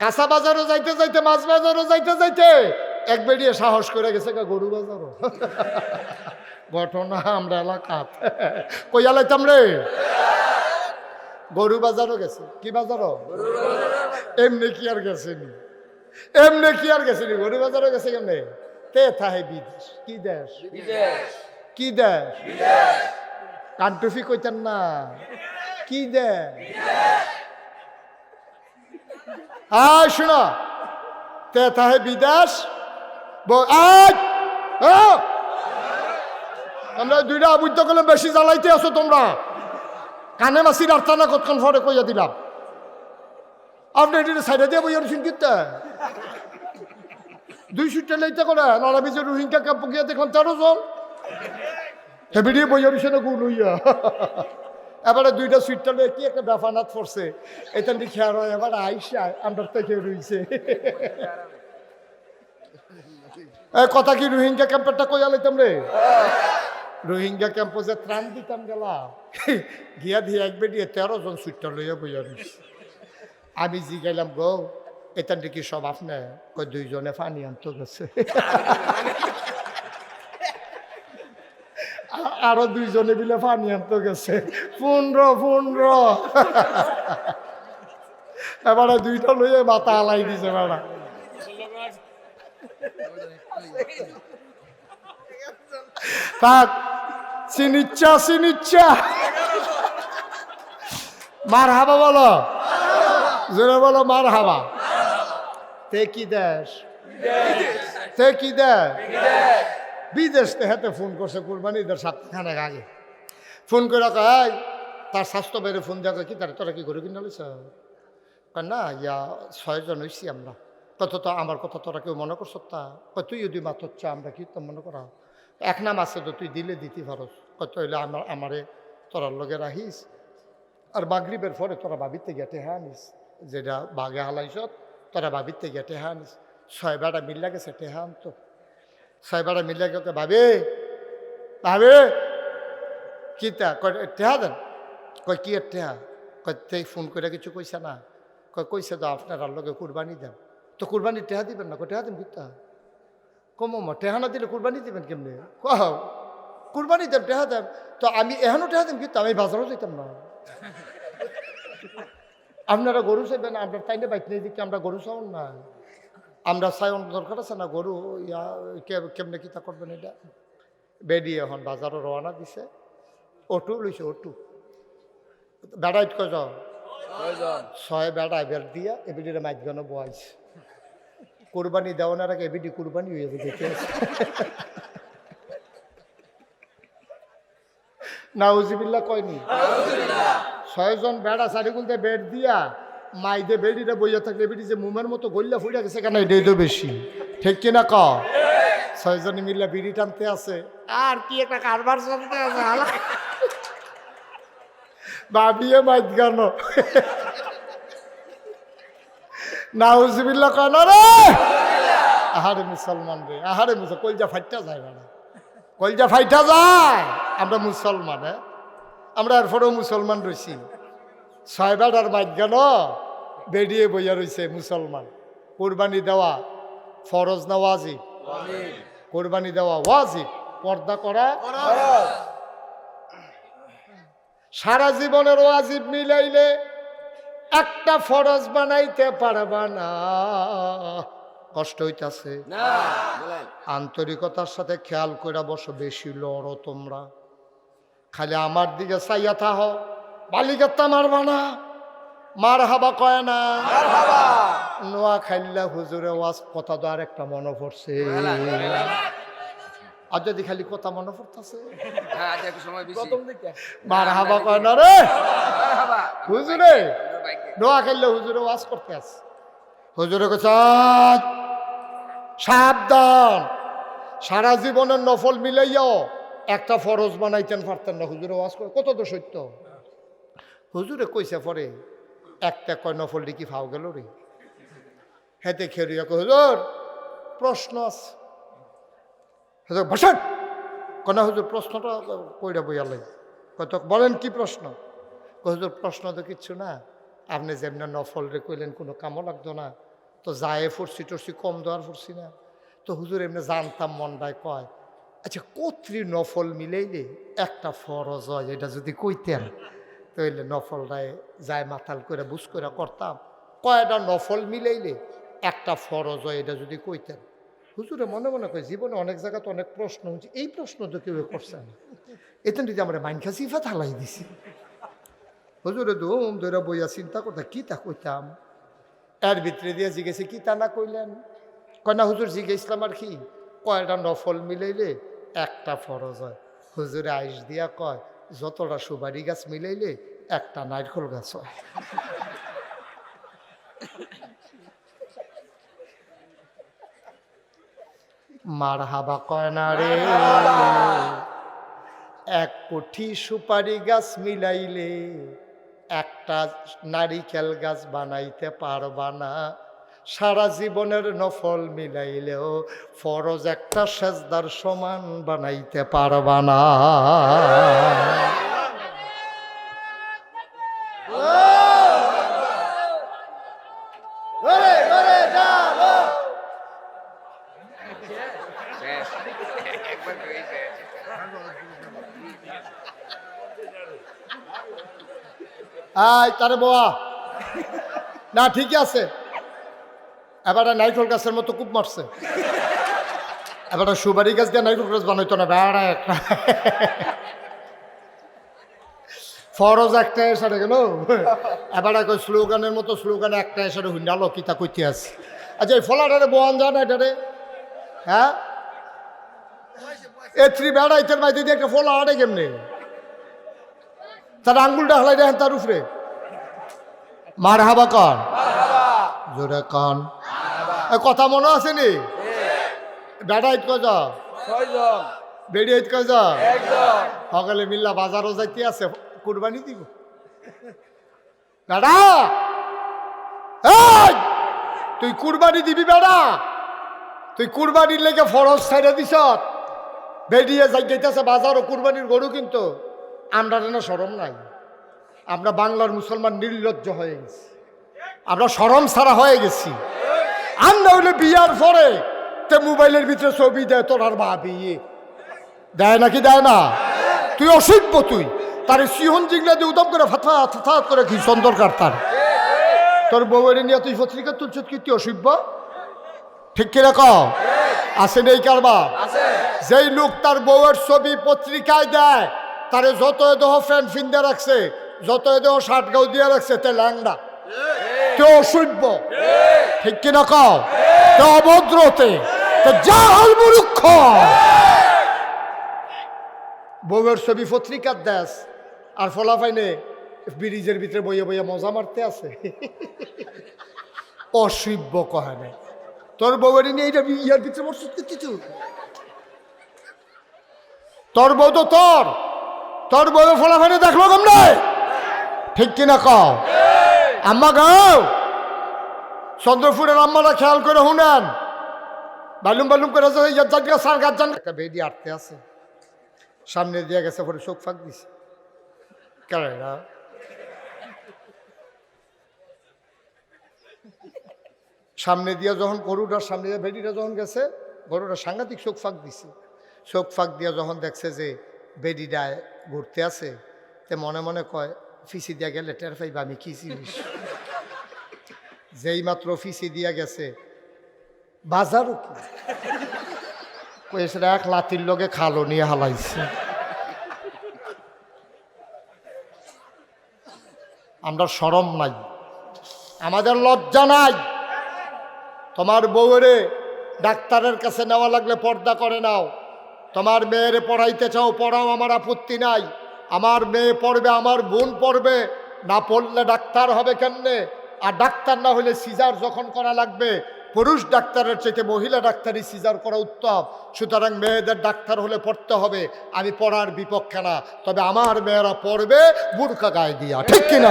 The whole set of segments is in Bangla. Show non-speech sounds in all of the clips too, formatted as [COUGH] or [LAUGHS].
কাঁচা বাজারও যাইতে যাইতে মাছ বাজারও যাইতে যাইতে এক বেরিয়ে সাহস করে গেছে গা গরু বাজারও। [LAUGHS] ঘটনা আমরা এলাকাত। কইয়া লাইতাম রে? গরু বাজারও গেছে। কি বাজারও? এমনি কি আর গেছেনি। এমনি কি আর গেছেনি। গরু বাজারও গেছে কেমনে? তে থাহে বিদেশ। কি দেশ? কি দেশ? কান্টুফি কইতেন না। কি দেশ? আয় শোনো তে থাহে বিদেশ আয়! আমরা দুইটা আবুদ্ধ করলে বেশি জ্বালাইতে আছো তোমরা। কানে মাসির আর টানা কতক্ষণ ফরে কইয়া দিলাম। আপনি এটি সাইডে দিয়ে বইয়ার শুনকিতে দুই সুটটা লইতে করে, নানা বিজে রোহিঙ্গা ক্যাম্প গিয়ে দেখলাম, তেরো জন। হেবিডি বইয়ার না গুণ হইয়া। এবারে দুইটা সুইটটা লয়ে কি একটা বেফানাত পড়ছে? এটা দেখে আর এবার আইসা আমরা থেকে রইছে। এ, কথা কি রোহিঙ্গা ক্যাম্পেরটা কইয়া লইতাম রে? রোহিঙ্গা ক্যাম্পে যে ত্রাণ দিতাম গেলা। গিয়া দিয়ে এক বেডিয়ে তেরো জন সুইটটা লইয়া বইয়া রইছে। আমি জি গেলাম গো, এটা দেখি সব আপনি? কই দুইজনে পানি আনতে গেছে। আরও দুইজনে মিলে পানি আনতে গেছে। পনেরো পনেরো এবারে দুইটা লইয়ে মাথা আলাই দিছে বেড়া থাক সিনিচ্ছা সিনিচ্ছা মার হাবা বলো। জোরে বলো মার হাবা তে কি দেশ? তে কি দেশ? বিদেশ তেহেতে ফোন করছে, কুরবানি ঈদের সপ্তাহখানেক আগে। ফোন করে কয় তার স্বাস্থ্য বেড়ে ফোন দেখা কি? তার তোরা কি করে কিনে লিস না, ইয়া ছয়জন হইছি আমরা। কত তো আমার কথা তোরা কেউ মনে করছ তা? তুই যদি মাত হচ্ছে, আমরা কি তো মনে করা? এক নাম আছে তো তুই দিলে দিতে পারস কত হইলে আমার আমারে তোরার লগে রাখিস। আর মাগরিবের পরে তোরা বাবিতে গেটে হ্যাঁ নিস যেটা বাগে হালাইছত তোরা বাবিতে গেটে হ্যাঁ নিস ছয় বেড়া মিল্লা গেছে, টেহা আনতো। বেড়া মিল্লা গেছে ভাবে ভাবে, কি তা, কয় টেহা দেন? কয়, কি টেহা কয় ফোন করে কিছু কইছে না। কয় কইছে তো আপনার লগে কুরবানি দেন তো কুরবানি টেহা দিবেন না? কয় টেহা দেন কিতা কমো মা টেহা না দিলে কুরবানি দিবেন কেমনে? কহ কুরবানি দেন টেহা দেন তো আমি এখনও টেহা দেন কিন্তু আমি বাজারও যেতাম না? [LAUGHS] আপনারা গরু চাইবেন, আপনার তাইনে বাইক নিয়ে দিকে আমরা গরু চাউন না আমরা চাইন দরকার আছে না গরু ইয়া কে- কেমনে কিতা করবেন এটা? বেডি এখন বাজারও রওনা দিছে। অটো লইছে অটো। বেড়াইত কজ ছয় বেড়া এবার দিয়া এবিডিরে মাইকগানো বয়াইছে। কোরবানি দেওয়ানোর আগে এবিডি কোরবানি হয়ে আছে। নাউজিবিল্লা কয়নি? ছয়জন বেড়া চারিগুলতে বেড দিয়া মাইদে বেডিটা বইয়া থাকলে বেডি যে মুমের মতো গল্লা ফুড়ে গেছে কেন এটাই তো বেশি। ঠিক কিনা ক? ছয়জনে মিল্লা বিড়ি টানতে আছে। আর কি একটা কারবার চলতে আছে ভাবিয়ে মাইত গান নাউজিবিল্লা কয় না রে আহারে মুসলমান রে আহারে মুসল কলজা ফাইটা যায় বেড়া কলজা ফাইটা যায়। আমরা মুসলমান হ্যাঁ? আমরা এরপরেও মুসলমান রয়েছি ছয় বেড়ার মাইজ্ঞান বেরিয়ে বইয়া রয়েছে মুসলমান। কোরবানি দেওয়া ফরজ না ওয়াজিব? কোরবানি দেওয়া ওয়াজিব। পর্দা করা? সারা জীবনের ওয়াজিব মিলাইলে একটা ফরজ বানাইতে পারবা না। কষ্ট হইতাছে। আন্তরিকতার সাথে খেয়াল করে বসো বেশি লড়ো তোমরা। খালি আমার দিকে চাইয়া থাহ বালিকাত্তা মারবা না। মার হাবা কয় না। নোয়া খাইল্লা হুজুরে ওয়াজ কথা তো আর একটা মনে পড়ছে। আর যদি খালি কথা মনে পড়তেছে? হ্যাঁ মার হাবা কয় না রে। হুজুরে নোয়া খাইল্লা হুজুরে ওয়াজ করতে আছে। হুজুরে "আজ সাবধান। সারা জীবনের নফল মিলাইয়াও একটা ফরজ বানাইতেন পারতেন না। হুজুরে ওয়াজ করে কত তো সত্য হুজুরে কইছে পরে, একটা কয় নফল কি ফাও গেল রে। হেতে খেয়ে হুজুর, প্রশ্ন আছে। হুজুর বসেন। কোন হুজুর, প্রশ্নটা কইরা বইয়ালাই কত বলেন কি প্রশ্ন? হুজুর, প্রশ্ন তো কিচ্ছু না। আপনি যেমনি নফল রে কইলেন, কোনো কামও লাগতো না। তো যায় ফুরসি টরসি কম দেওয়ার ফুরসি না। তো হুজুর এমনি জানতাম মনটায় কয় আচ্ছা কত্রি নফল মিলাইলে একটা ফরজ হয়, এটা যদি কইতেন। তাইলে নফলটায় যায় মাথাল করে বুঝ করে করতাম। কয়টা নফল মিলাইলে? একটা ফরজ হয়, এটা যদি কইতেন। হুজুরে মনে মনে কয়, জীবনে অনেক জায়গাতে অনেক প্রশ্ন হচ্ছে এই প্রশ্ন তো কেউ করছে না। যদি আমরা মাইন খাসি ফা থালাই দিছি। হুজুরে ধুম ধরে বইয়া চিন্তা করতে, কি তা কইতাম? এর ভিতরে দিয়ে জিজ্ঞেসে, কি তা না কইলেন? কয়, না হুজুর, জিজ্ঞেসলাম আর কি। কয়টা নফল মিলাইলে? একটা ফরজ হয়। হুজুরে আইস দিয়া কয় যতটা সুবারি গাছ মিলাইলে একটা নারকল গাছ হয়। মার হাবা কয় না রে? এক কোঠি সুপারি গাছ মিলাইলে একটা নারিকেল গাছ বানাইতে পারবা না। সারা জীবনের নফল মিলাইলেও ফরজ একটা সেজদার সমান বানাইতে পারবা না। আয়, তারে বোয়া। না ঠিক আছে। এবার নাইকল গাছের মতো কূপ মারছে। এবার সুবারি গাছ দিয়ে নাইকল গাছ বানাইতো না বেড়া একটা। ফরজ একটা এসে গেল। এবার এক স্লোগানের মতো স্লোগান একটা এসে হুন্ডালো কিতা কইতে আছে আচ্ছা এই ফলাটারে বোয়ান যা না এটারে? হ্যাঁ? এ থ্রি বেড়া ইতের মাইতে দিয়ে একটা ফলা আড়ে কেমনে? তার আঙ্গুলটা হালাই দেখেন তার উপরে। মার হাবা কন জোরে কন। কথা মনে আছে নি? বেড়া ইট কয় যা ছয়জন। বেড়ি ইট কয় একজন। সকালে মিল্লা বাজারও যাইতে আছে কুরবানি দিব। বেড়া! তুই কুরবানি দিবি বেড়া? তুই কুরবানির লেগে ফরজ ছাইড়ে দিস বেরিয়ে যাই গেতেছে বাজারও কুরবানির গরু কিন্তু। আমরা যেন সরম নাই। আমরা বাংলার মুসলমান নির্লজ্জ হয়ে গেছি। আমরা সরম ছাড়া হয়ে গেছি। আমরা হইলে বিয়ার পরে তে মোবাইলের ভিতরে ছবি দেয় তোর আর ভাবি দেয় নাকি দেয় না? তুই অসভ্য তুই। তার সিহন জিংলা দিয়ে উদম করে ফাথা ফাথা করে কি সুন্দর কার তার। তোর বউয়ের নিয়ে তুই পত্রিকা তুলছ কি? তুই অসভ্য? ঠিক কিনা ক আছে নেই কারবার আছে। যেই লোক তার বউয়ের ছবি পত্রিকায় দেয় তারে যত দেহ ফ্যান ফিন্দে রাখছে যত দেহ শার্ট গাউ দিয়ে রাখছে তে ল্যাংডা। তে অসভ্য? ঠিক কিনা কও? তে অভদ্রতে মুরুক্ষ বউয়ের ছবি পত্রিকার দেশ, আর ফলাফাইনে ব্রিজের ভিতরে বইয়ে বইয়ে মজা মারতে আছে। অসভ্য কহানে তোর বউয়ের নিয়ে এইটা ইয়ার ভিতরে বসছিস কিছু? তোর বউ তো তোর। তোর বউ ফলাফাইনে দেখল কেমনে? ঠিক কিনা কও? আম্মা গাও চন্দ্রপুরের আম্মারা খেয়াল করে শুনেন। বালুম বালুম করে জান একটা বেদি আটতে আছে। সামনে দিয়ে গেছে, পরে চোখ ফাঁক দিছে। কেন সামনে দিয়ে যখন গরুটার সামনে দিয়ে বেডিটা যখন গেছে, গরুটা সাংঘাতিক চোখ ফাঁক দিছে। চোখ ফাঁক দিয়ে যখন দেখছে যে বেডিটায় ঘুরতে আছে, তে মনে মনে কয় ফিসি দিয়া গেলে টের পাইবা আমি কি জিনিস। যেই মাত্র ফিসি দিয়া গেছে, বাজারও কি? কয়েছে এক লাতির লগে খালো নিয়ে হালাইছে। আমরা সরম নাই, আমাদের লজ্জা নাই। তোমার বউরে ডাক্তারের কাছে নেওয়া লাগলে পর্দা করে নাও। তোমার মেয়েরে পড়াইতে চাও, পড়াও, আমার আপত্তি নাই। আমার মেয়ে পড়বে, আমার বোন পড়বে, না পড়লে ডাক্তার হবে কেমনে? আর ডাক্তার না হলে সিজার যখন করা লাগবে, পুরুষ ডাক্তারের চাইতে মহিলা ডাক্তারই সিজার করা উত্তম। সুতরাং মেয়েদের ডাক্তার হলে পড়তে হবে, আমি পড়ার বিপক্ষে না। তবে আমার মেয়েরা পড়বে বুরকা গায়ে দিয়া, ঠিক কিনা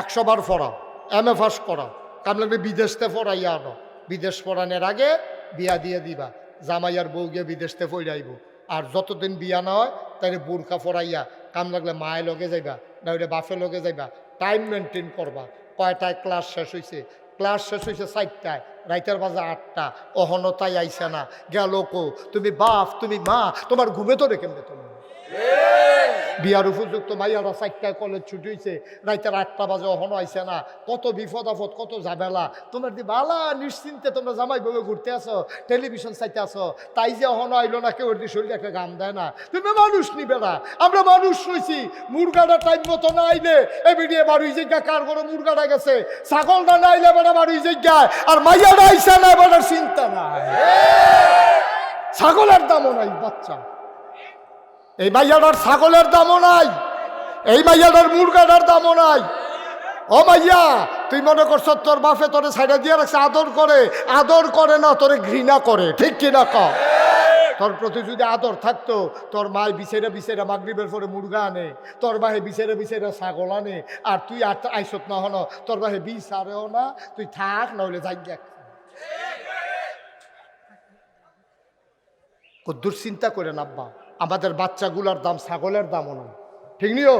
একশো বার পড়াও, এম এ ফার্স্ট করাও। কাম লাগবে বিদেশতে পড়াইয়া আনো। বিদেশ পড়ানোর আগে বিয়া দিয়ে দিবা। জামাইয়ার বউ গিয়ে বিদেশতে পড়াইব। আর যতদিন বিয়া না হয় তাহলে বোরখা ফরাইয়া কাম লাগলে মায়ের লগে যাইবা না হইলে বাফে লগে যাইবা। টাইম মেনটেন করবা কয়টায় ক্লাস শেষ হয়েছে ক্লাস শেষ হয়েছে চারটায় রাইটার বাজে আটটা অহনতাই আইসা না। গেল তুমি বাফ তুমি মা তোমার ঘুমে তো রেখে তুমি। বিয়ার উপযুক্ত মাইয়ারা চারটায় কলেজ ছুটি হয়েছে রাইতের আটটা বাজে অহনো আইসে না। কত বিপদ আপদ কত ঝামেলা। তোমার দি বালা নিশ্চিন্তে তোমরা জামাই বউ ঘুরতে আসো টেলিভিশন চাইতে আসো তাই যে অহনো আইলো না কেউ শরীরে একটা গাম দেয় না। তুমি মানুষ নিবে না আমরা মানুষ রয়েছি মুরগাটা টাইম মতো না আইলে এ বিডিয়ে বাড়ি জিজ্ঞা কার করে মুরগাটা গেছে? ছাগলটা না আইলে বেড়া বাড়ি জিজ্ঞায় আর মাইয়াটা আইসে না বেড়ার চিন্তা নাই। ছাগলের দামও নাই বাচ্চা। এই মাইয়াটার ছাগলের দামও নাই। এই মাইয়াটার মুরগাটার দামও নাই। ও মাইয়া, তুই মনে করছ তোর বাপে তোরে সাইডে দিয়ে রাখছে? আদর করে। আদর করে না, তোরে ঘৃণা করে। ঠিক কিনা ক তোর প্রতি যদি আদর থাকতো, তোর মায় বিছেরা বিছেরা মাগরিবের পরে মুরগা আনে, তোর বাহে বিছেরা বিছেরা ছাগল আনে, আর তুই আর আইসত না হন, তোর বাহে বিষ আরেও না, তুই থাক নইলে যাই দেখ কদ্দুর চিন্তা করে নাব্বা আমাদের বাচ্চাগুলার দাম ছাগলের দামও না ঠিক নিও?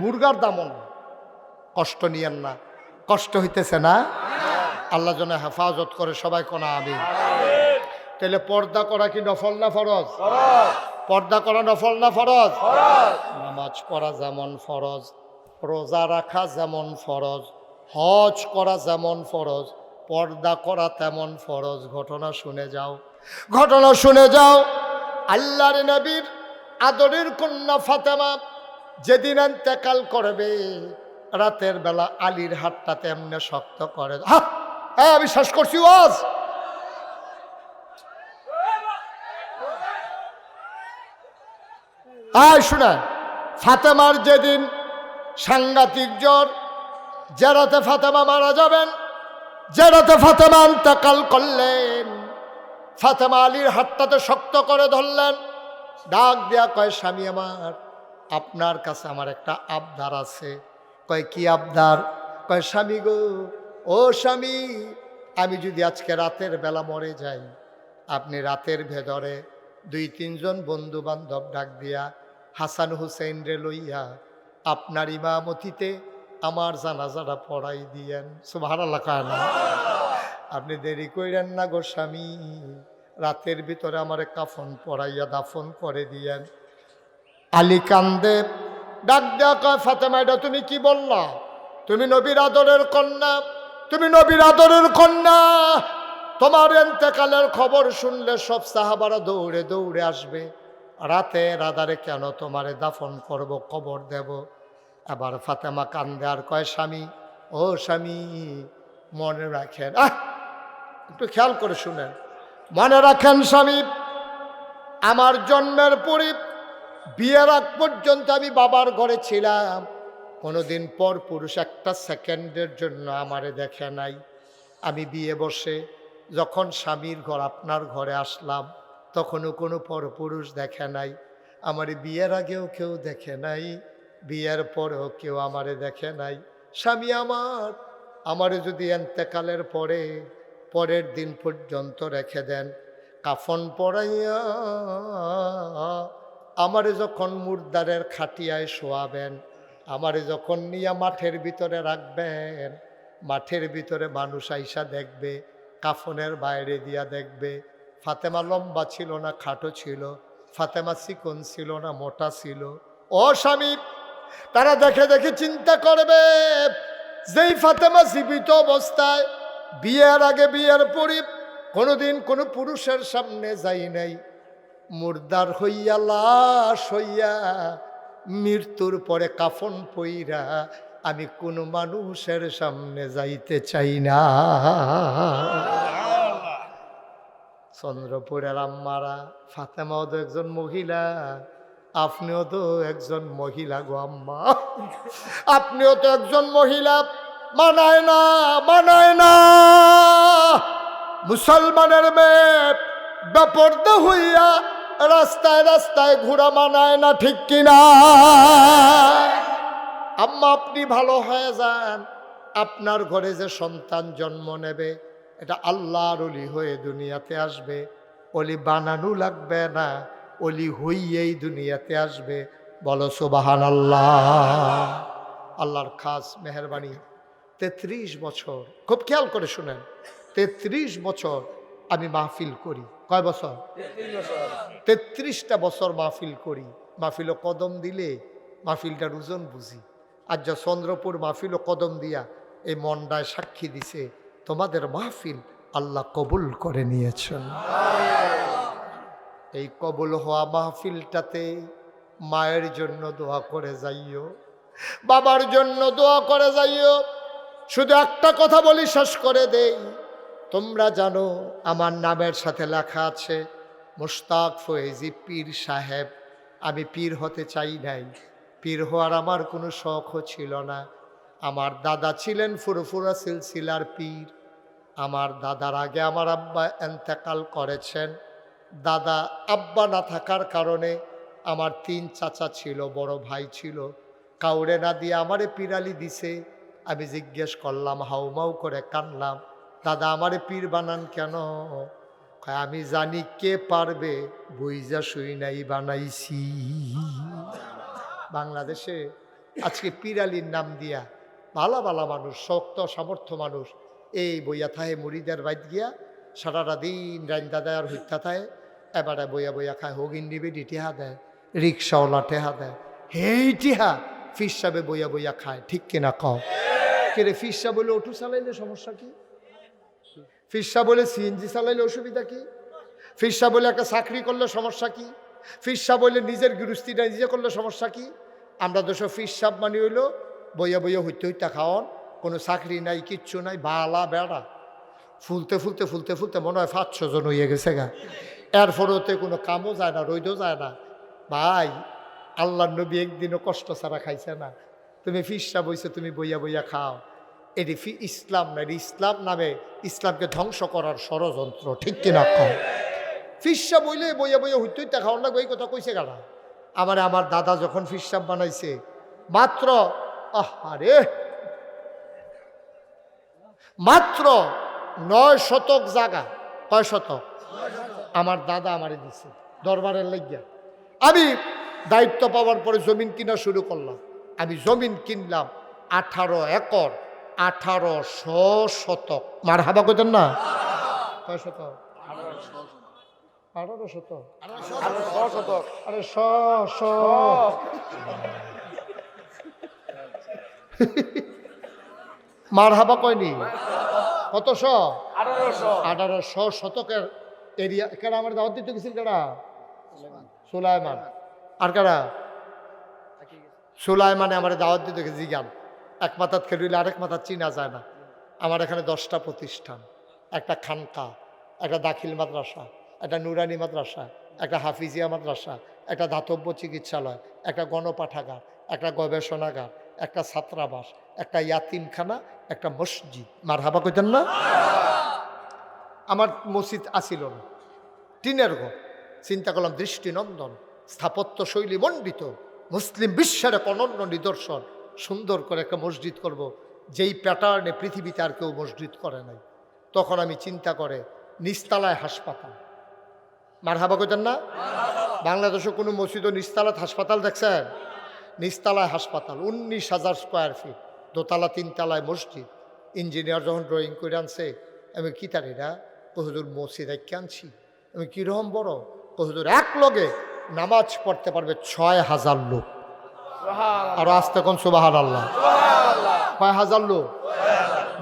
মুরগার দামও না কষ্ট নিয়েন না। কষ্ট হইতেছে না? আল্লাহ যেন হেফাজত করে সবাই কোনা আমি তাহলে পর্দা করা কি নফল না ফরজ? পর্দা করা নফল না ফরজ? নামাজ পড়া যেমন ফরজ, রোজা রাখা যেমন ফরজ, হজ করা যেমন ফরজ, পর্দা করা তেমন ফরজ। ঘটনা শুনে যাও। ঘটনা শুনে যাও। আল্লাহর নবীর আদরের কন্যা ফাতেমা যেদিন এতেকাল করবে, রাতের বেলা আলীর হাতটা তেমনে শক্ত করে হ্যাঁ বিশ্বাস করছি, ওয়াজ! আয়, শুনে। ফাতেমার যেদিন সাংঘাতিক জ্বর, যে রাতে ফাতেমা মারা যাবেন, যে রাতে ফাতেমা ইন্তেকাল করলেন ফাতেমা আলীর হাতটাতে শক্ত করে ধরলেন। ডাক দেয়া কয়, স্বামী আমার, আপনার কাছে আমার একটা আবদার আছে। কয়, কি আবদার? কয়, স্বামী গো, ও স্বামী, আমি যদি আজকে রাতের বেলা মরে যাই, আপনি রাতের ভেতরে দুই তিনজন বন্ধু বান্ধব ডাক দিয়া হাসান হুসেন রে লইয়া আপনার ইমামতিতে আমার জানাজাটা পড়াই দিয়েন। সুভারাল্লাহ কায় না। আপনি দেরি কইরেন না গো স্বামী। রাতের ভিতরে আমার কাফন পড়াইয়া দাফন করে দিয়েন। আলী কান্দে, ডাক দেয়া কয়, ফাতেমা, এটা তুমি কি বললা? তুমি নবীর আদরের কন্যা, তুমি নবীর আদরের কন্যা। তোমার এন্তেকালের খবর শুনলে সব সাহাবারা দৌড়ে দৌড়ে আসবে। রাতে রাদারে কেন তোমারে দাফন করব, কবর দেব? আবার ফাতেমা কান্দে আর কয়, স্বামী, ও স্বামী, মনে রাখেন। আহ! একটু খেয়াল করে শুনেন। মনে রাখেন স্বামী, আমার জন্মের পরে বিয়ের আগ পর্যন্ত আমি বাবার ঘরে ছিলাম। কোনোদিন পর পুরুষ একটা সেকেন্ডের জন্য আমারে দেখে নাই। আমি বিয়ে বসে যখন স্বামীর ঘর আপনার ঘরে আসলাম, তখনও কোনো পরপুরুষ দেখে নাই। আমার বিয়ের আগেও কেউ দেখে নাই, বিয়ের পরেও কেউ আমারে দেখে নাই। স্বামী আমার, আমারে যদি এন্তেকালের পরে পরের দিন পর্যন্ত রেখে দেন। কাফন পরাইয়া আমারে যখন মুর্দারের খাটিয়ায় শোয়াবেন, আমারে যখন নিয়ে মাঠের ভিতরে রাখবেন, মাঠের ভিতরে মানুষ আইসা দেখবে, কাফনের বাইরে দিয়া দেখবে। ফাতেমা লম্বা ছিল না, খাটো ছিল, ফাতেমা চিকন ছিল না, মোটা ছিল। ও স্বামী, তারা দেখে দেখে চিন্তা করবে, যেই ফাতেমা জীবিত অবস্থায় বিয়ের আগে বিয়ের পরে কোনোদিন কোনো পুরুষের সামনে যাই নাই। মুর্দার হইয়া লাশ হইয়া মৃত্যুর পরে কাফন পইরা আমি কোনো মানুষের সামনে যাইতে চাই না। চন্দ্রপুরের আম্মারা, ফাতেমাও তো একজন মহিলা, আপনিও তো একজন মহিলা গো আম্মা। আপনিও তো একজন মহিলা। মানায় না মানায় না। মুসলমানের মেয়ে বেপর্দা হইয়া রাস্তায় রাস্তায় ঘোরা মানায় না, ঠিক কিনা আম্মা, আপনি ভালো হয়ে যান। আপনার ঘরে যে সন্তান জন্ম নেবে, এটা আল্লাহর অলি হয়ে দুনিয়াতে আসবে। অলি বানানো লাগবে না, অলি হইয়েই দুনিয়াতে আসবে। বলো সুবাহান আল্লাহ আল্লাহর খাস মেহরবানি। তেত্রিশ বছর। খুব খেয়াল করে শুনেন। তেত্রিশ বছর আমি মাহফিল করি। কয় বছর? তেত্রিশটা বছর মাহফিল করি। মাহফিল কদম দিলে মাহফিলটার ওজন বুঝি। আর যা চন্দ্রপুর মাহফিল কদম দিয়া এই মন্ডায় সাক্ষী দিছে তোমাদের মাহফিল আল্লাহ কবুল করে নিয়েছেন। এই কবুল হওয়া মাহফিলটাতে মায়ের জন্য দোয়া করে যাইও। বাবার জন্য দোয়া করে যাইও। শুধু একটা কথা বলি, শেষ করে দেই। তোমরা জানো, আমার নামের সাথে লেখা আছে, মুশতাক ফয়েজি পীর সাহেব। আমি পীর হতে চাই নাই। পীর হওয়ার আমার কোনো শখও ছিল না। আমার দাদা ছিলেন ফুরফুরা সিলসিলার পীর। আমার দাদার আগে আমার আব্বা এন্তেকাল করেছেন। দাদা আব্বা না থাকার কারণে আমার তিন চাচা ছিল, বড় ভাই ছিল। কাউরে না দিয়ে আমারে পিরালি দিছে। আমি জিজ্ঞেস করলাম হাউমাউ করে কানলাম দাদা, আমারে পীর বানান কেন? আমি জানি কে পারবে, বইজা শুই নাই বানাইছি। বাংলাদেশে আজকে পিরালির নাম দিয়া ভালা ভালা মানুষ, শক্ত, সামর্থ্য মানুষ, এই বইয়া থাহে, মুড়িদের বাইত গিয়া সারাটা দিন রান্দা দেয় আর হত্যা থায় এবারে বইয়া বইয়া খায়, হগিন নিবে টিহা দেয়, রিক্সাওয়ালা টেহা দেয়। হেই টিহা, ফিস সাবে বইয়া বইয়া খায়, ঠিক কিনা কও? কে ফিসা বলে অটো চালাইলে সমস্যা কি? ফিসা বলে সিএনজি চালাইলে অসুবিধা কি? ফিসা বলে একটা চাকরি করলে সমস্যা কি? ফিসা বলে নিজের গৃহস্থিটা নিজে করলে সমস্যা কি? আমরা দুশো ফিসাব মানি হইল, বইয়া বইয়া হইতে হইতে খাওয়ান, কোনো চাকরি নাই, কিচ্ছু নাই, বালা বেড়া। ফুলতে ফুলতে ফুলতে ফুলতে মনে হয় পাঁচ জন হইয়ে গেছে গা। এর ফরতে কোনো কামও যায় না রইদও যায় না। ভাই আল্লাহ নবী একদিনও কষ্ট ছাড়া খাইছে না। তুমি ফিসা বইছো তুমি বইয়া বইয়া খাও। এটি ফি ইসলাম না, এটি ইসলাম নামে ইসলামকে ধ্বংস করার ষড়যন্ত্র, ঠিক কিনা কম ফিসা বইলে বইয়া বইয়া হইতে হইতে খাওয়ার এই কথা কইছে গাড়া আমার আমার দাদা যখন ফিসাব বানাইছে, মাত্র আরে মাত্র নয় শতক জায়গা কয় শতক? আমার দাদা আমারে দিছে, দরবারের লাগিয়া। আমি দায়িত্ব পাওয়ার পরে জমিন কিনা শুরু করলাম। আমি জমিন কিনলাম আঠারো একর আঠারো শ শতক। মার হাবা কইতেন না? কয় শতক? আঠারো শতক। শতক। আরে শ মার হাবা কয়নি? কত আঠারোশো। শ শতকের এরিয়া কেডা আমার দাওয়াত দিতে গেছিল কেডা? সুলাইমান। আর কেডা? সুলাইমানে আমার দাওয়াত দিতে গেছে জিগান এক মাথাত খেলুইলে আরেক মাথার চিনা যায় না। আমার এখানে দশটা প্রতিষ্ঠান। একটা খানকা, একটা দাখিল মাদ্রাসা, একটা নুরানি মাদ্রাসা, একটা হাফিজিয়া মাদ্রাসা, একটা দাতব্য চিকিৎসালয়, একটা গণপাঠাগার, একটা গবেষণাগার, একটা ছাত্রাবাস, একটা ইয়াতিমখানা, একটা মসজিদ। মার হাবা কইতেন না? আমার মসজিদ আসিল না। টিনের ঘর। চিন্তা করলাম দৃষ্টিনন্দন। স্থাপত্য শৈলী মণ্ডিত। মুসলিম বিশ্বের এক অনন্য নিদর্শন। সুন্দর করে একটা মসজিদ করব। যেই প্যাটার্নে পৃথিবীতে আর কেউ মসজিদ করে নাই। তখন আমি চিন্তা করে, নিস্তালায় হাসপাতাল। মার হাবা কইতেন না? বাংলাদেশে কোনো মসজিদ ও নিস্তালাত হাসপাতাল দেখছেন? নিস্তালায় হাসপাতাল, উনিশ হাজার স্কোয়ার ফিট দোতলা, তিনতলায় মসজিদ। ইঞ্জিনিয়ার যখন ড্রয়িং করে আনছে, আমি কি তার এটা? কহুদুর মসজিদ আনছি? আমি কীরকম বড়? কহুদুর এক লগে নামাজ পড়তে পারবে ছয় হাজার লোক। আর আসতে কোন সুবাহান আল্লাহ কয় হাজার লোক?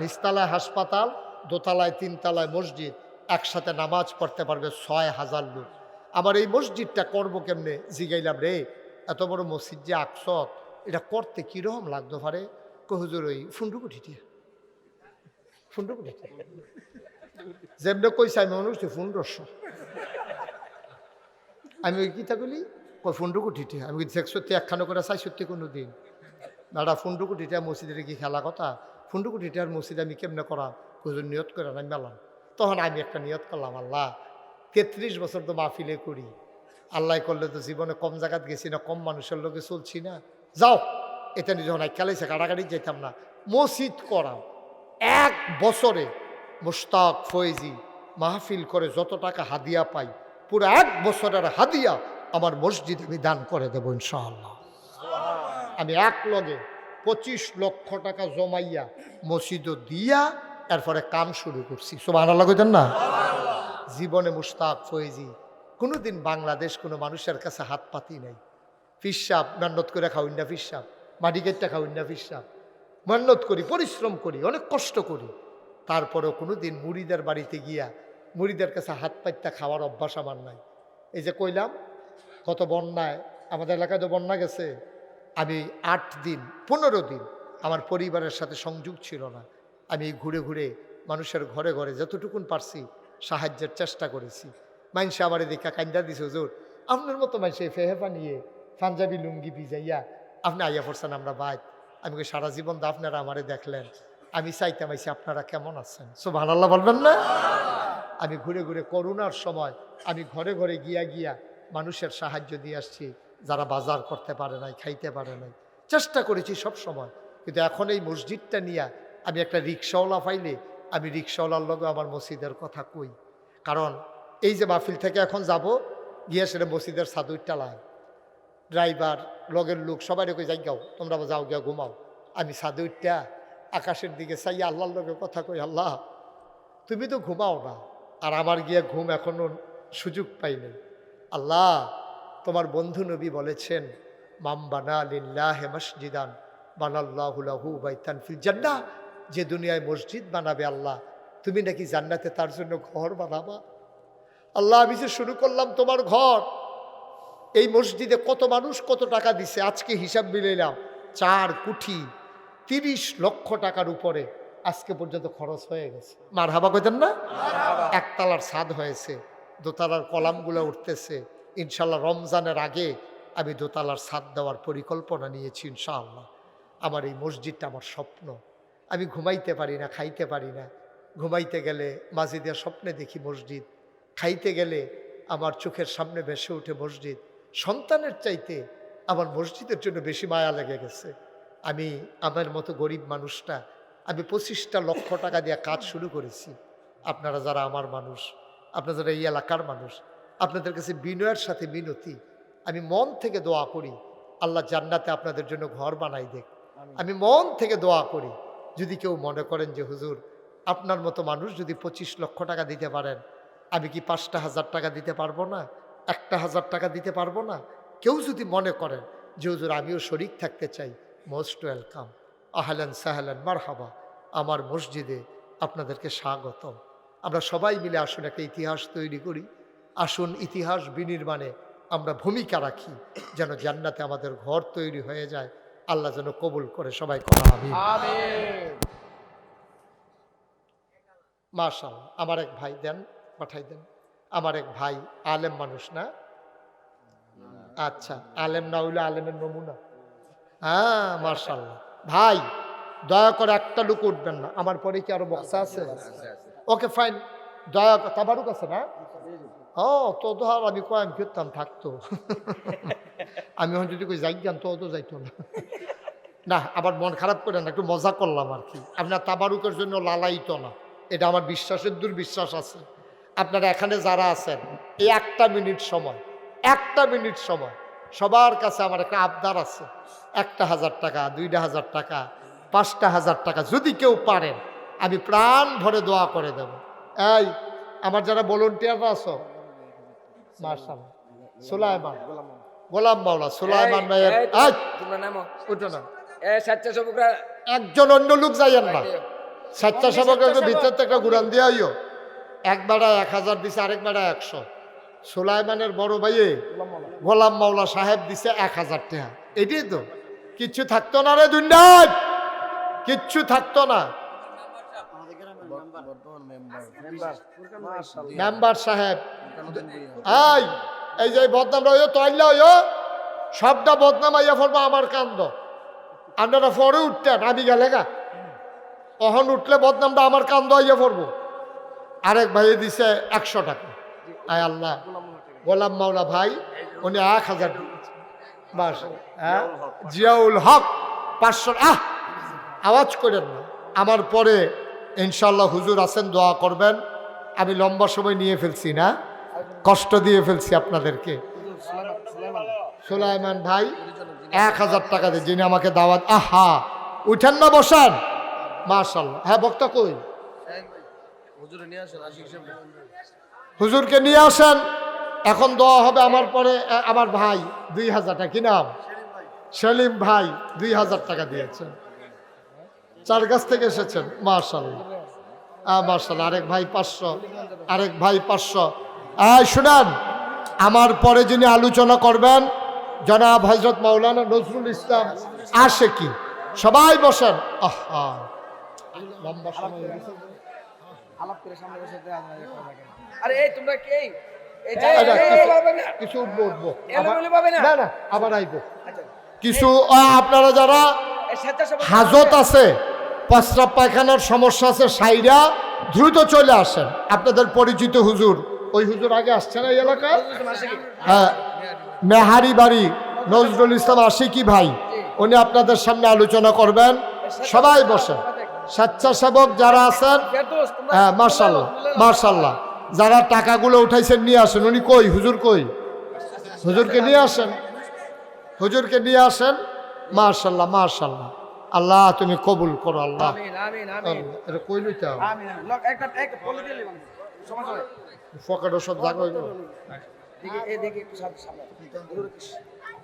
নিস্তালায় হাসপাতাল দোতলায় তিনতলায় মসজিদ একসাথে নামাজ পড়তে পারবে ছয় হাজার লোক। আমার এই মসজিদটা করব কেমনে? জিগাইলাম রে এত বড় মসজিদ যে আকসত এটা করতে কীরকম লাগতো পারে কহুজুর ওই ফুন্ডুকুঠিটি ফুন্ডুকুঠিটি যেমনি কইছে আমি মনে করছি ফুন্ডশো আমি ওই কিতা বলি কই ফুন্ডুকুঠিটি আমি সত্যি একখানো করে চাই, সত্যি কোনো দিন দাদা ফুন্ডুকুঠিটা মসজিদের কি খেলা কথা। ফুন্ডুকুঠিটার মসজিদ আমি কেমনে করা হুজুর নিয়ত করে আমি মেলাম। তখন আমি একটা নিয়ত করলাম, আল্লাহ, তেত্রিশ বছর তো মাহফিলে করি। আল্লাহ করলে তো জীবনে কম জায়গাত গেছি না, কম মানুষের লোকে চলছি না। যাও, এটা নিয়ে যখন খেলাইছে, কাটাকাটি যেতাম না। মসজিদ করা এক বছরে মুশতাক, ফয়েজি মাহফিল করে যত টাকা হাদিয়া পাই পুরো এক বছরের হাদিয়া আমার মসজিদ আমি দান করে দেবো ইনশাআল্লাহ। আমি এক লগে পঁচিশ লক্ষ টাকা জমাইয়া মসজিদ দিয়া এরপরে কাম শুরু করছি। সোমান আল্লাহ কইতেন না? জীবনে মুস্তাক ফয়েজি। কোনোদিন বাংলাদেশ কোনো মানুষের কাছে হাত পাতি নাই। ফিসাব মেহনত করে খাওয়াই না ফিসাব মাটি কেটটা খাওয়াই না ফিসাব মেহনত করি পরিশ্রম করি অনেক কষ্ট করি। তারপরেও কোনো দিন মুড়িদের বাড়িতে গিয়া মুড়িদের কাছে হাত পাইতে খাওয়ার অভ্যাস আমার নাই। এই যে কইলাম কত বন্যায়, আমাদের এলাকায় তো বন্যা গেছে, আমি আট দিন, পনেরো দিন আমার পরিবারের সাথে সংযোগ ছিল না। আমি ঘুরে ঘুরে মানুষের ঘরে ঘরে যতটুকুন পারছি সাহায্যের চেষ্টা করেছি। মানুষে আমার দেখা কান্দা দিছে, হুজুর, আপনার মতো মানুষে ফেহেফা নিয়ে পাঞ্জাবি লুঙ্গি ভিজাইয়া আপনি আইয়া পড়ছেন, আমরা বাইক। আমি সারা জীবন তো আপনারা আমারে দেখলেন। আমি চাইতাম আইসি আপনারা কেমন আছেন? সো ভালো বলবেন না? আমি ঘুরে ঘুরে করোনার সময় আমি ঘরে ঘরে গিয়া গিয়া মানুষের সাহায্য দিয়ে আসছি, যারা বাজার করতে পারে নাই, খাইতে পারে নাই। চেষ্টা করেছি সব সময়, কিন্তু এখন এই মসজিদটা নিয়ে আমি একটা রিক্সাওয়ালা পাইলে, আমি রিক্সাওয়ালার লগে আমার মসজিদের কথা কই। কারণ এই যে মাহফিল থেকে এখন যাব, গিয়ে সেটা মসজিদের সাদুরটা লাই ড্রাইভার, লগের লোক, সবাই কই, যাই গাও তোমরা যাও গিয়া ঘুমাও। আমি সাদুরটা আকাশের দিকে চাই আল্লাহর লগে কথা কই, আল্লাহ, তুমি তো ঘুমাও না। আর আমার গিয়ে ঘুম এখনও সুযোগ পাইনি। আল্লাহ, তোমার বন্ধু নবী বলেছেন মাম বানা লিল্লাহ মসজিদান বানাল্লাহুলাহু বাইতান ফিল জান্নাহ। যে দুনিয়ায় মসজিদ বানাবে আল্লাহ, তুমি নাকি জান্নাতে তার জন্য ঘর বানাবা? আল্লাহ, আমি যে শুরু করলাম তোমার ঘর, এই মসজিদে কত মানুষ কত টাকা দিছে, আজকে হিসাব মিলাইলাম, চার কোটি তিরিশ লক্ষ টাকার উপরে। আজকে পর্যন্ত খরচ হয়ে গেছে। মার হাবা কইতেন না? একতলার ছাদ হয়েছে দোতলার কলামগুলো উঠতেছে। ইনশাল্লাহ রমজানের আগে আমি দোতলার ছাদ দেওয়ার পরিকল্পনা নিয়েছি ইনশাআল্লাহ। আমার এই মসজিদটা আমার স্বপ্ন। আমি ঘুমাইতে পারি না খাইতে পারি না। ঘুমাইতে গেলে মাঝিদের স্বপ্নে দেখি মসজিদ। খাইতে গেলে আমার চোখের সামনে ভেসে ওঠে মসজিদ। সন্তানের চাইতে আমার মসজিদের জন্য বেশি মায়া লেগে গেছে। আমি আমার মতো গরিব মানুষটা আমি পঁচিশটা লক্ষ টাকা দিয়ে কাজ শুরু করেছি। আপনারা যারা আমার মানুষ আপনারা যারা এই এলাকার মানুষ আপনাদের কাছে বিনয়ের সাথে মিনতি। আমি মন থেকে দোয়া করি আল্লাহ জান্নাতে আপনাদের জন্য ঘর বানাই দেখ। আমি মন থেকে দোয়া করি যদি কেউ মনে করেন যে হুজুর আপনার মতো মানুষ যদি পঁচিশ লক্ষ টাকা দিতে পারেন আমি কি পাঁচটা হাজার টাকা দিতে পারব না? একটা হাজার টাকা দিতে পারব না? কেউ যদি মনে করেন যে হুজুর আমিও শরিক থাকতে চাই মোস্ট ওয়েলকাম। আহলান সাহলান মারহাবা। আমার মসজিদে আপনাদেরকে স্বাগতম। আমরা সবাই মিলে আসুন একটা ইতিহাস তৈরি করি। আসুন ইতিহাস বিনির্মাণে আমরা ভূমিকা রাখি যেন জান্নাতে আমাদের ঘর তৈরি হয়ে যায়। আল্লাহ যেন কবুল করে সবাই করা আমি আমিন। মাশাল আমার এক ভাই দেন পাঠাই দেন। আমার এক ভাই আলেম মানুষ না? আচ্ছা আলেম না হইলে আলেমের নমুনা। হ্যাঁ মার্শাল ভাই দয়া করে একটা লোক উঠবেন না। আমার পরে কি আরও বক্সা আছে? ওকে ফাইন দয়া তাবারুক আছে না? ও তো ধর আমি কয় আমি ফিরতাম থাকতো। আমি হয়তো যদি কই যাই জ্ঞান তো তো যাইতো না। না আবার মন খারাপ করে না একটু মজা করলাম আর কি। আপনার তাবারুকের জন্য লালাইত না। এটা আমার বিশ্বাসের দুর্বিশ্বাস আছে। আপনারা এখানে যারা আছেন এই একটা মিনিট সময় একটা মিনিট সময়। সবার কাছে আমার একটা আবদার আছে। একটা হাজার টাকা দুইটা হাজার টাকা পাঁচটা হাজার টাকা যদি কেউ পারেন আমি প্রাণ ভরে দোয়া করে দেব। এই আমার যারা ভলেন্টিয়াররা আছো মার্শাল সুলাইমান গোলাম মাওলা সুলাইমান ভাইয়ের না। স্বেচ্ছাসেবকরা একজন অন্য লোক যাইয়েন না। স্বেচ্ছাসেবকের ভিতর থেকে ঘুরান দিয়ে আইও। এক বেড়া এক হাজার দিছে আরেক বেড়া একশো। সুলাইমানের বড় ভাইয়ে গোলাম মাওলা সাহেব দিছে এক হাজার টাকা। এটাই তো। কিচ্ছু থাকতো না রে দুনিয়ায় কিচ্ছু থাকতো না। মেম্বার সাহেব। এই এই যে বদনাম রইও তৈলা হইও সবটা বদনাম আইয়া ফেলব আমার কান্দ আপনারা পরে উঠতেন, আমি গেলে গা। অহন উঠলে বদনামটা আমার কান্দ আইয়া পড়ব আরেক ভাই দিছে একশো টাকা। আয় আল্লাহ। গোলাম মাওলা ভাই, উনি এক হাজার বাস হ্যাঁ? জিয়াউল হক, পাঁচশো, আহ! আওয়াজ করেন না। আমার পরে ইনশাল্লাহ হুজুর আছেন, দোয়া করবেন। আমি লম্বা সময় নিয়ে ফেলছি না, কষ্ট দিয়ে ফেলছি আপনাদেরকে। সুলাইমান ভাই, এক হাজার টাকা দিয়ে যিনি আমাকে দাওয়াত, আহা! উঠেন না, বসান। মাশাল্লাহ হ্যাঁ বক্তা কই? হুজুরকে নিয়ে আসেন। এখন দেওয়া হবে আমার পরে আমার ভাই, দুই হাজার টাকা। কি নাম? সেলিম ভাই, দুই হাজার টাকা দিয়েছেন। চার গাছ থেকে এসেছেন মার্শাল্লাহ মার্শাল্লাহ আরেক ভাই পাঁচশো, আরেক ভাই পাঁচশো। আয় শুনান, আমার পরে যিনি আলোচনা করবেন, জনাব হজরত মাওলানা নজরুল ইসলাম আসে কি সবাই বসেন। আহা, লম্বা সময়। আলাপ করে সামনে বসে আরে এই তোমরা কে? কিছু- না। উঠবো উঠবো। না? আবার আইবো। আচ্ছা, কিছু আপনারা যারা হাজত আছে প্রস্রাব পায়খানার সমস্যা আছে সাইরা দ্রুত চলে আসেন। আপনাদের পরিচিত হুজুর। ওই হুজুর আগে আসছে না এই এলাকায়? হ্যাঁ মেহারি বাড়ি নজরুল ইসলাম আশিকি ভাই। উনি আপনাদের সামনে আলোচনা করবেন। সবাই বসেন। স্বেচ্ছাসেবক যারা আছেন হ্যাঁ মার্শাল্লাহ মার্শাল্লাহ। যারা টাকাগুলো উঠাইছেন নিয়ে আসেন উনি কই? হুজুর কই? হুজুরকে নিয়ে আসেন? হুজুরকে নিয়ে আসেন? মার্শাল্লাহ মার্শাল্লাহ। আল্লাহ তুমি কবুল করো আল্লাহ।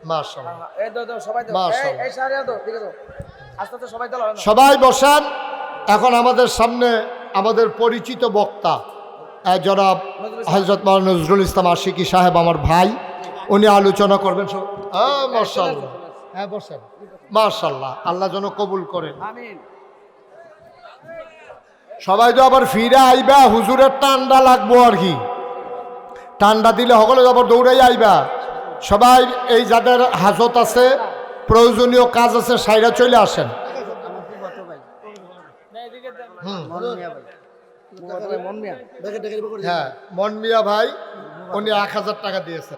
মার্শাল্লাহ। হ্যাঁ, না। সবাই বসান। এখন আমাদের সামনে আমাদের পরিচিত বক্তা জনাব হজরত মাওলানা নজরুল ইসলাম আশিকি সাহেব আমার ভাই উনি আলোচনা করবেন হ্যাঁ মার্শাল্লাহ হ্যাঁ বসেন। মার্শাল্লাহ আল্লাহ যেন কবুল করেন। সবাই তো আবার ফিরে আইবা হুজুরের টান্ডা লাগবো আর কি। টান্ডা দিলে সকলে আবার দৌড়াই আইবা। সবাই এই যাদের হাজত আছে প্রয়োজনীয় কাজ আছে সাইরা চলে আসেন। মন মিয়া ভাই উনি এক হাজার টাকা দিয়েছেন।